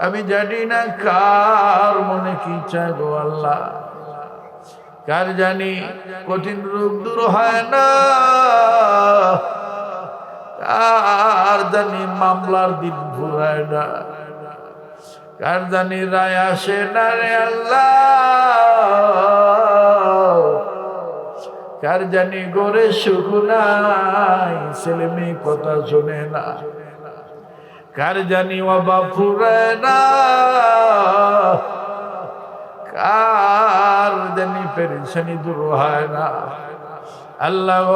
আমি জানি না কার মনে কি চাই গো আল্লাহ। কার জানি কঠিন রোগ দূর হয় না। কার জানি মামলার দিন ঘুরায় না। কার জানি রায় আসে না রে আল্লাহ। কার জানি গড়ে সুখ নাই? ছেলে মেয়ে কথা শোনে না। কার জানি বাবা ফুরে না? কার জানি পেরেশানি দূর হয় না। আল্লাহ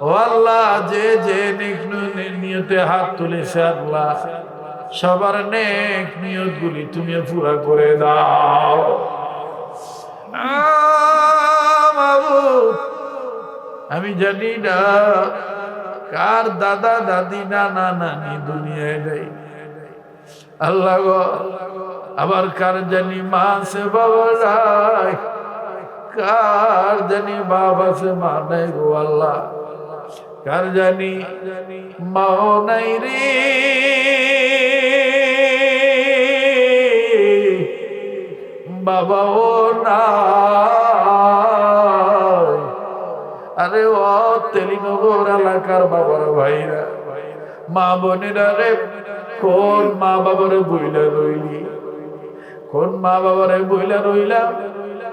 ও আল্লাহ যে যে নেক নিয়তে হাত তুলেছে আল্লাহ সবার নেক নিয়ত গুলি তুমি পুরা করে দাও। আহ, আমি জানি না কার দাদা, দাদি, নানা, নানি দুনিয়ায় নেই। আল্লাহ গো, আবার কার জানি মা সে বাবা কার জানি বাবা সে মা নাই গো আল্লাহ? কার জানি মাও নাই রে? বাবাও নাই। আরে ও তেলিনগর এলাকার বাবার ভাইরা। মা বোনেরা রে, কোন মা বাবার বইলা রইলি? কোন মা বাবারে বইলা রইলাম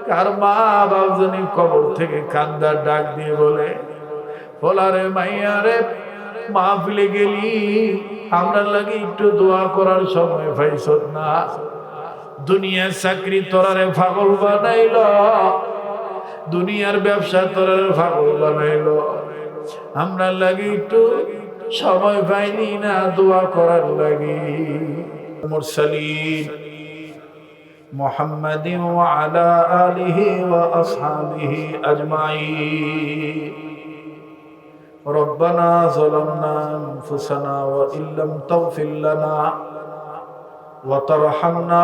কার মা বাপ জানি কবর থেকে কান্দার ডাক দিয়ে বলে বলারে মাইয়া রে মা ফিলে গেলি? আমরা লাগে একটু দোয়া করার সময় পাইছ না। দুনিয়ার চাকরি তোরারে পাগল বানাইল। দুনিয়ার ব্যবসা তোরারে পাগল বানাইল আমরা লাগে একটু সময় পাইনি না দোয়া করার লাগে মুরসালিন محمد وعلى آله وأصحابه أجمعين ربنا ظلمنا أنفسنا وإن لم تغفر لنا وترحمنا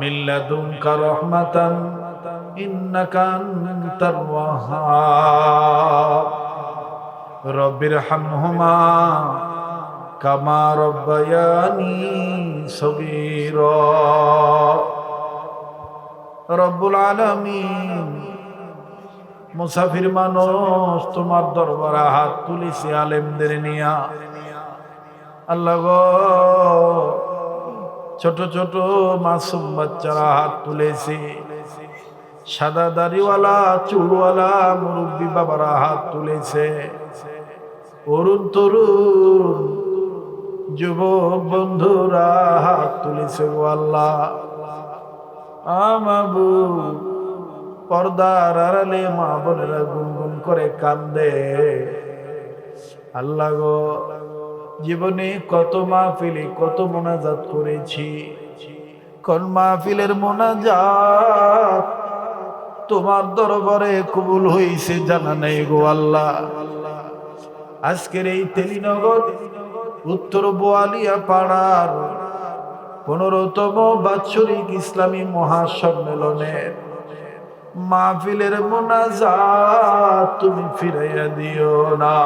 মিল্লাদুনক রহমাতান, ইন্নাকা আনতার ওয়াহাব। রব্বির হামহুমা কামা রব্বায়ানি সগীরা। রব্বুল আলামিন মুসাফির মানুষ তোমার দরবারে হাত তুলিছি, আলেমদের নিয়া। আল্লাহ ছোট ছোট মাসুম বাচ্চারা হাত তুলেছে। সাদা দাড়িওয়ালা, চুলওয়ালা মুরব্বী বাবারা হাত তুলেছে। অরুণ তরুণ, যুবক বন্ধুরা হাত তুলেছে গো আল্লাহ। আমাবু পর্দার আড়ালে মা বোনেরা গুনগুন করে কান্দে। আল্লাহ গো জীবনে কত মাহফিলে কত মোনাজাত করেছি। কোন মাহফিলের মোনাজাত তোমার দরবারে কবুল হইছে জানা নেই গো আল্লাহ। আজকের এই তেলিনগর, উত্তর বোয়ালিয়া পাড়ার পনেরোতম বাৎসরিক ইসলামী মহাসম্মেলনের মাহফিলের মোনাজাত তুমি ফিরাইয়া দিও না।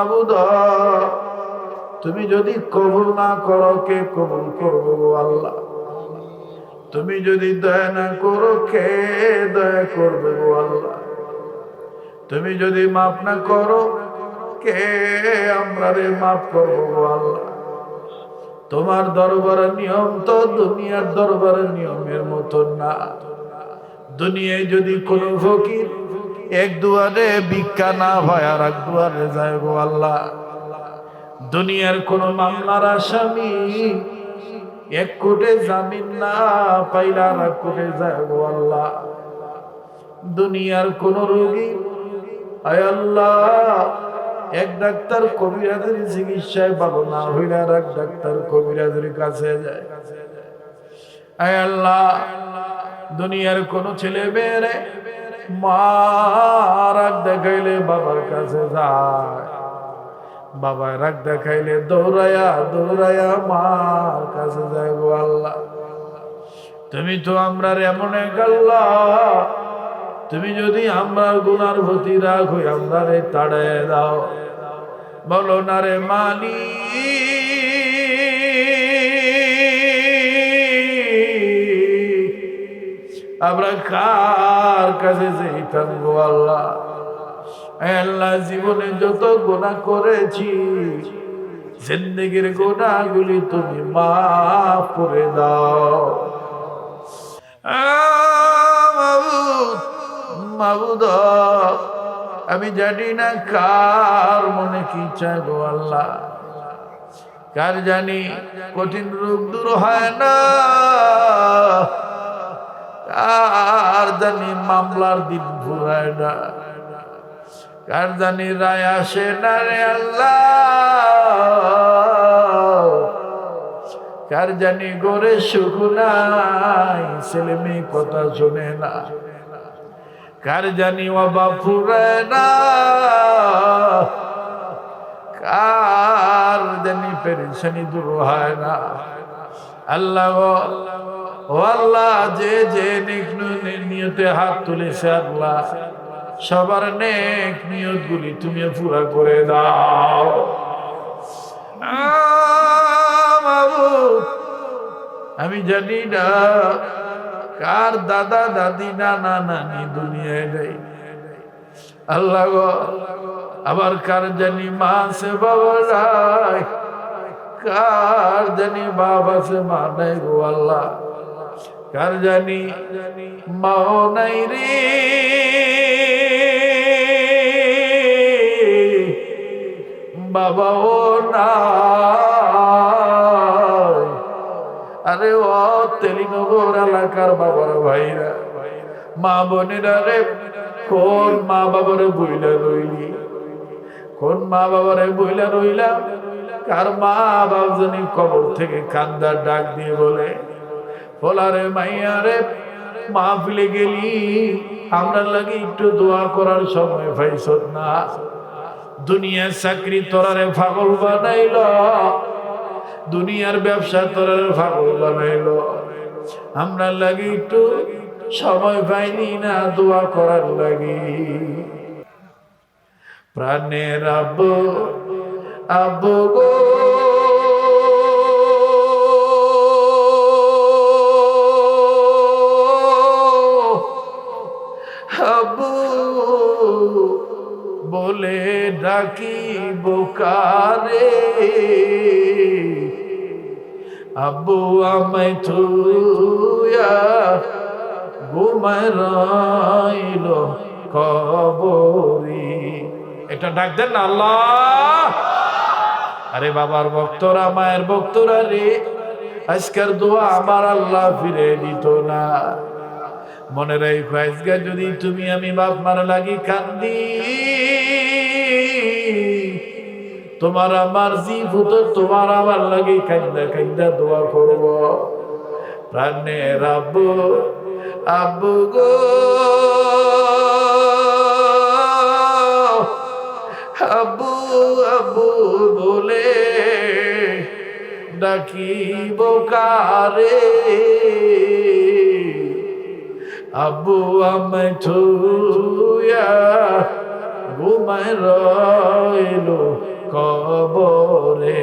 মাবুদ, তুমি যদি কবুল না করো, কে কবুল করব আল্লাহ? তুমি যদি দয়া না করো, কে দয়া করবে আল্লাহ? তুমি যদি মাফ না করো, কে আমরা রে মাফ করব আল্লাহ? তোমার দরবারের নিয়ম তো দুনিয়ার দরবারের নিয়মের মতো না। দুনিয়ায় যদি কোনো ফকির এক দুয়ারে ভিক্ষা না হয় আর এক দুয়ারে যায় গো আল্লাহ। দুনিয়ার কোন মামলার আসামি এক কোটে জামিন না পাইলা আর এক কোটে যায় গো আল্লাহ। দুনিয়ার কোন রোগী, আয় আল্লাহ, এক ডাক্তার কবিরাজের চিকিৎসায় ভালো না হইলে আর এক ডাক্তার কবিরাজের কাছে যায়। আয় আল্লাহ, দুনিয়ার কোন ছেলে মেয়েরে মা রাগ দেখাইলে বাবার কাছে যায়। বাবা রাগ দেখাইলে দৌড়ায়া দৌড়ায়া মার কাছে যায় গো আল্লাহ। তুমি তো আমরা এমন এক আল্লাহ। তুমি যদি আমরা গুনার প্রতি রাগ হই আমরা রে তাড়ায় দাও। বলো না রে মানি আমরা কার কাছে যেতাম গো আল্লাহ? আল্লাহ জীবনে যত গোনা করেছি, জিন্দগির গোনাগুলি তুমি মাফ করে দাও। মাবুদ আমি জানি না কার মনে কি গো আল্লাহ। কার জানি কঠিন রোগ দূর হয় না। কার জানি মামলার দিন ঘুরায় না। কার জানি রায় আসে না রে আল্লাহ। কার জানি গড়ে সুখ নাই ছেলে মেয়ে কথা শোনে না। কার জানি বাবা ফুরে না। কার জানি পেরেছানি দূর হয় না। আল্লাহ গো, ও আল্লাহ যে যে নিয়তে হাত তুলেছে আল্লাহ সবার নেক নিয়ত গুলি তুমি পুরা করে দাও। মাবুদ, আমি জানি না কার দাদা দাদি নানা নানি দুনিয়ায় নেই। আল্লাহ গো আবার কার জানি মা সে বাবা কার জানি বাবা সে মা নাই গো আল্লাহ। কার জানি? মাও নাই রে। বাবাও নাই। আরে ও তেলিনগর এলাকার বাবার ভাইরা। মা বোনেরা রে, কোন মা বাবারে বইলা রইলি? কোন মা বাবারে বইলা রইলাম কার মা বাবজনী কবর থেকে কান্দার ডাক দিয়ে বলে বলারে মাইয়া রে মা ফিলে গেলি, আমরা লাগে একটু দোয়া করার সময় পাইছত না। দুনিয়ার চাকরি তোরারে পাগল বানাইল, দুনিয়ার ব্যবসা তোরারে পাগল বানাইল। আমরা লাগে একটু সময় পাইনি না দোয়া করার লাগি। প্রাণের আব্বু আব্বু গো। ডাকি বোকারে। আব্বু আমায় থুয়া ঘুমায় রইল কবরি। এটা ডাক দেন না, আল্লাহ। আরে বাবার ভক্তরা, মায়ের ভক্তরা রে, আজকের দোয়া আমার আল্লাহ ফিরে দিত না। মনে রাখো আজকে যদি তুমি আমি বাপ মার লাগি কান্দি তোমার আমার জি ফুটো তোমার আমার লাগি কান্দা কান্দা দোয়া করব। প্রাণের আব্বু আব্বু গো। আব্বু আব্বু বলে ডাকি বোকারে আব্বু, আমায় ছুয়া ঘুমায় রইল। কবরে।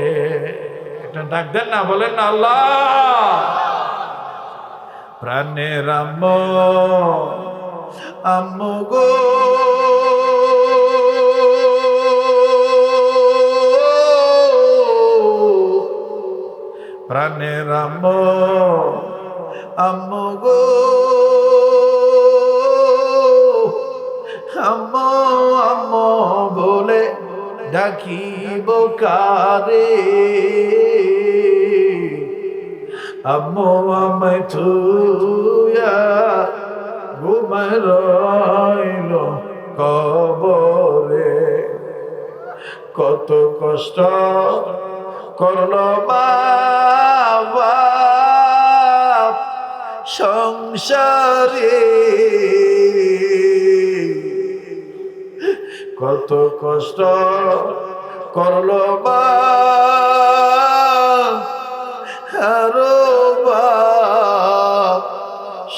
এটা ডাক দেন না, বলেন না, আল্লাহ। প্রাণের আম্ম, আম্মু গো। প্রাণের আম্ম, আম্মু গো। আম্মু আম্মু বলে ডাকিব কারে? আম্মু আমায় থুয়া ঘুমায় রইল কবরে। কত কষ্ট করল বাবা। সংসারে কত কষ্ট করল বা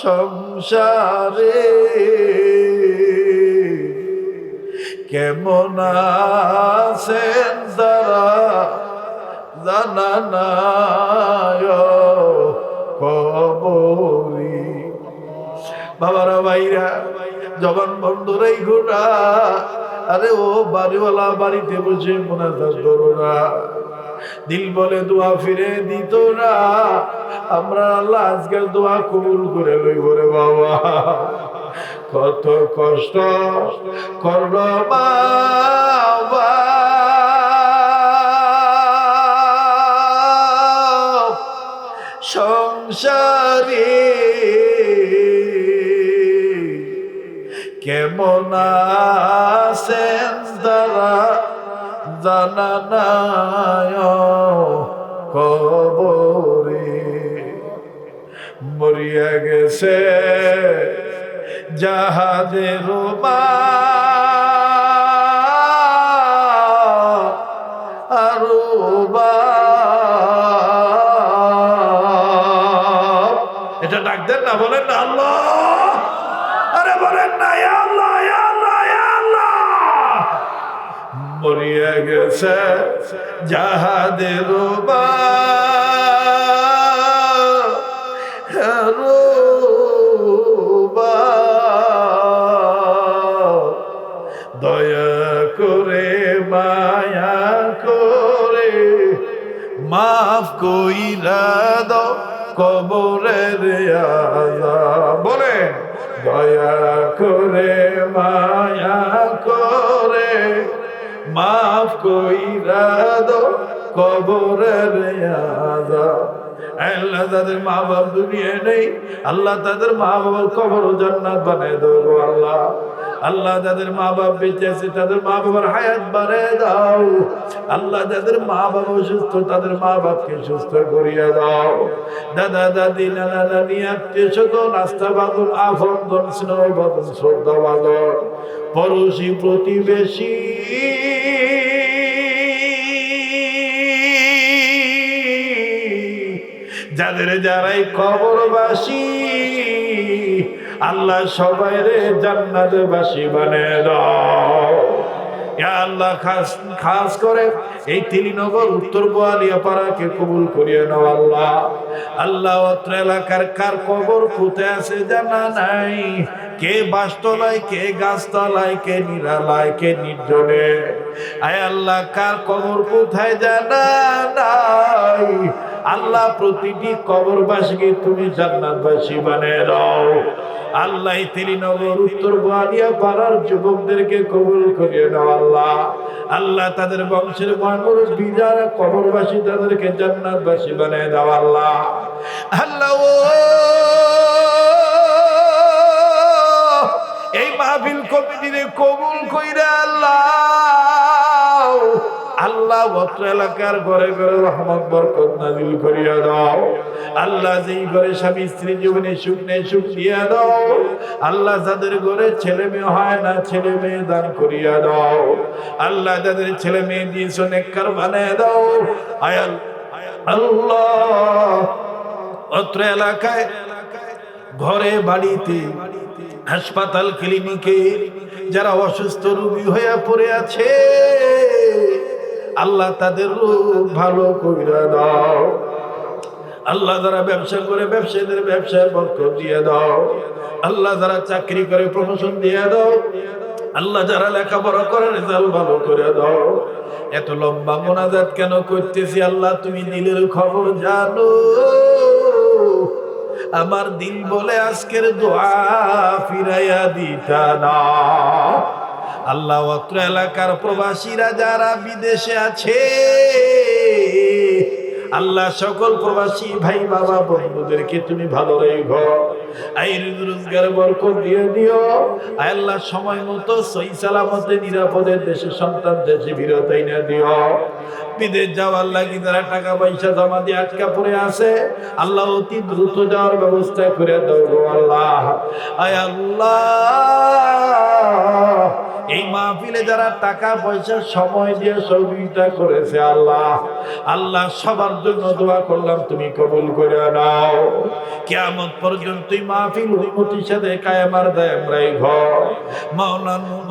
সংসারে কেমন আছেন তারা জানা নাই কবরি। বাবারা, ভাইরা জবান বন্ধুরাই ঘোরা আরে ও বাড়িওয়ালা বাড়িতে বসে মোনাজাত করো না। দিল বলে, দোয়া ফিরে দিত না। আমরা আল্লাহ আজকাল দোয়া কবুল করে লইব রে বাবা। কত কষ্ট করল বাবা। সংসারে কেমন তারা জানা নাই কবরে। মরিয়া গেছে মা আরও এটা ডাক দেন না বলেন না আল্লাহ আরে বলেন না ইয়া আল্লাহ ইয়া আল্লাহ ইয়া আল্লাহ মরিয়া গেছে যাহাদের দয়া করে, মায়া করে, মাফ কইরা দাও কবরের বলে দয়া করে, মায়া করে। মাফ কইরা দাও, কবরের আযাব আল্লাহ তাদের মা বাপ দুনিয়া নেই, আল্লাহ তাদের মা বাবার কবর জান্নাত বানায় দেবো আল্লাহ। আল্লাহ যাদের মা বাপ বেঁচে আছে, তাদের মা বাবার হায়াত বাড়ায় দাও। আল্লাহ যাদের মা বাবা সুস্থ তাদের মা বাপকে সুস্থ করিয়া দাও। দাদা, দাদি, নানা, নানি, আত্মীয় স্বজন, আস্থা বাদল আফন্দন স্নেহ বাদল শ্রদ্ধা বাদল পড়োশি, প্রতিবেশী যাদের যারাই কবরবাসী, আল্লাহ সবাই রে জান্নাতবাসী বানিয়ে দাও। আল্লাহ, খাস খাস করে এই তিলিনগর উত্তর বোয়ালিয়া পাড়াকে কবুল করিয়ে নাও আল্লাহ। আল্লাহ, অত্র এলাকার কার কবর কোথায় আছে জানা নাই। কে বাসতলায়, কে গাছতলায়, কে নিরালায়, কে নির্জনে। আয় আল্লাহ, কার কবর কোথায় জানা নাই? আল্লাহ প্রতিটি কবরবাসীকে তুমি জান্নাতবাসী বানিয়ে দাও। আল্লাহ তিরিনগর, উত্তর গোয়ালিয়া পাড়ার যুবকদেরকে কবুল করিয়ে নাও আল্লাহ। আল্লাহ তাদের বংশের মানুষ বিজারা কবরবাসী তাদেরকে জান্নাতবাসী বানিয়ে দাও আল্লাহ। আল্লাহ এই মাহফিল কমিটিরে কবুল কইরা আল্লাহ অত্র এলাকার ঘরে ঘরে রহমত, বরকত নাজিল করিয়া দাও। আল্লাহ যেই ঘরে স্বামী, স্ত্রী জীবনে সুখ নেই, সুখ দিয়া দাও। আল্লাহ যাদের ঘরে ছেলে মেয়ে হয় না, ছেলে মেয়ে দান করিয়া দাও। আল্লাহ যাদের ছেলে মেয়ে দিয়েছ, নেককার বানিয়ে দাও। আয়াল আল্লাহ। অত্র এলাকায় ঘরে, বাড়িতে, হাসপাতাল, ক্লিনিকে যারা অসুস্থ রোগী হয়ে পড়ে আছে আল্লাহ তাদের রোগ ভালো কইরা দাও। আল্লাহ যারা ব্যবসা করে ব্যবসায়ীদের ব্যবসায় বরকত দিয়ে দাও। আল্লাহ যারা চাকরি করে প্রমোশন দিয়ে দাও। আল্লাহ যারা লেখাপড়া করে রেজাল্ট ভালো করে দাও। এত লম্বা মোনাজাত কেন করতেছি আল্লাহ? তুমি দিলের খবর জানো। আমার দিল বলে আজকের দোয়া ফিরাইয়া দিতা না। আল্লাহ অত্র এলাকার প্রবাসীরা যারা বিদেশে আছে, আল্লাহ সকল প্রবাসী ভাই, বাবা, বন্ধুদেরকে তুমি ভালো রেখো। আল্লাহ নিরাপদে সন্তান দেশে দিও। বিদেশ যারা টাকা পয়সা জমা দিয়ে আটকা পড়ে আছে, আল্লাহ অতি দ্রুত যাওয়ার ব্যবস্থা করে দাও আল্লাহ। আয় আল্লাহ মাহফিলে যারা টাকা পয়সা, সময় দিয়ে সহযোগিতা করেছে আল্লাহ আল্লাহ সবার জন্য দোয়া করলাম, তুমি কবুল করে নাও। কেমন পর্যন্ত মাহফিল উন্নতির সাথে কায়ামার রাইঘ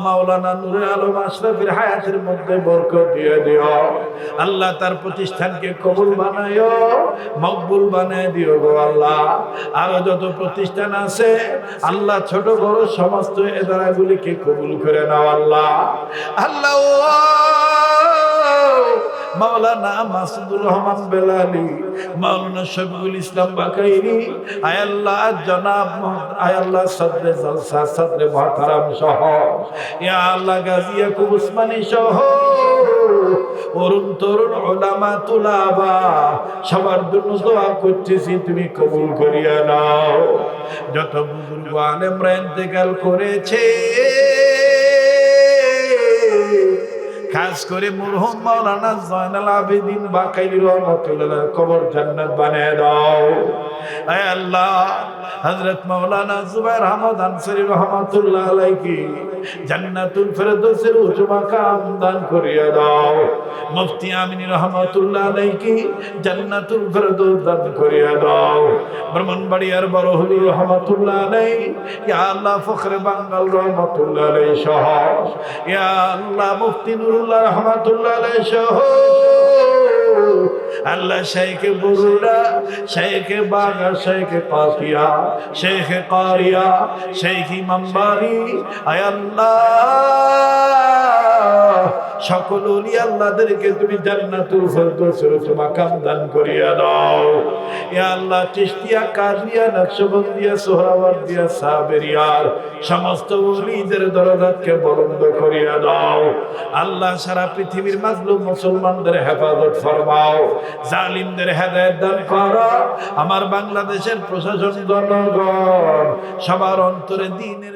মাওলানা নুরে আলম আশরাফের হায়াতের মধ্যে দিয়ে দিও। আল্লাহ তার প্রতিষ্ঠানকে কবুল বানায়ও মকবুল বানায় দিও গো আল্লাহ। আরও যত প্রতিষ্ঠান আছে, আল্লাহ ছোট বড় সমস্ত এদারাগুলিকে কবুল করে নাও আল্লাহ। আল্লাহ, মাওলানা মাসুদুর রহমান বেলালি, মাওলানা শফিকুল ইসলাম বাকাইরি আয়াল্লাহ জনাব আয়াল্লাহ সদরে জলসা, সদরে সহ, ইয়া আল্লাহ গাজী ইয়াকুব উসমানী সহ, অরুণ তরুণ ওলামা তুলাবা, সবার জন্য দোয়া করতেছি, তুমি কবুল করিয়া নাও। যত বুজুর্গ আলেমরা ইন্তেকাল করেছে খাস করে মুরহম মাওলানা জয়নাল আবেদিন বাকাইলি রহমতুল্লাহ কবর জান্নাত বানিয়ে দাও। আয় আল্লাহ, হযরত মাওলানা জুবাইর আহমদ আনসারী রহমাতুল্লাহ আলাইহি জান্নাতুল ফেরদৌসের উঁচু মাকাম দান করিয়া দাও। মুফতি আমিনী রহমাতুল্লাহ আলাইহি জান্নাতুল ফেরদৌস দান করিয়া দাও। ব্রাহ্মণবাড়িয়ার বড় হলি রহমাতুল্লাহ আলাই ইয়া আল্লাহ ফখরে বাঙ্গাল রহমাতুল্লাহ আলাই সহ। ইয়া আল্লাহ মুফতি নুরুল্লাহ রহমাতুল্লাহ সহ। আল্লাহ শেখে বরুড়া শেখে বাগা শেখে পাতিয়া শেখে কারিয়া শেখ ইমাম্বারি আয় আল্লাহ। সকল অলি আল্লাহদেরকে তুমি জান্নাতুল ফেরদৌসের মাকাম দান করিয়া দাও। ইয়া আল্লাহ, চিশতিয়া কাজিয়া নকশবন্দিয়া, সোহরাওয়ার্দিয়া সাবেরিয়ার সমস্ত অলিদের দরজাতকে বলন্দ করিয়া দাও। আল্লাহ সারা পৃথিবীর মাজলুম মুসলমানদের হেফাজত ফরমাও, জালিমদের হেদায়েত দান করো। আমার বাংলাদেশের প্রশাসন, জনগণ, সবার অন্তরে দিনের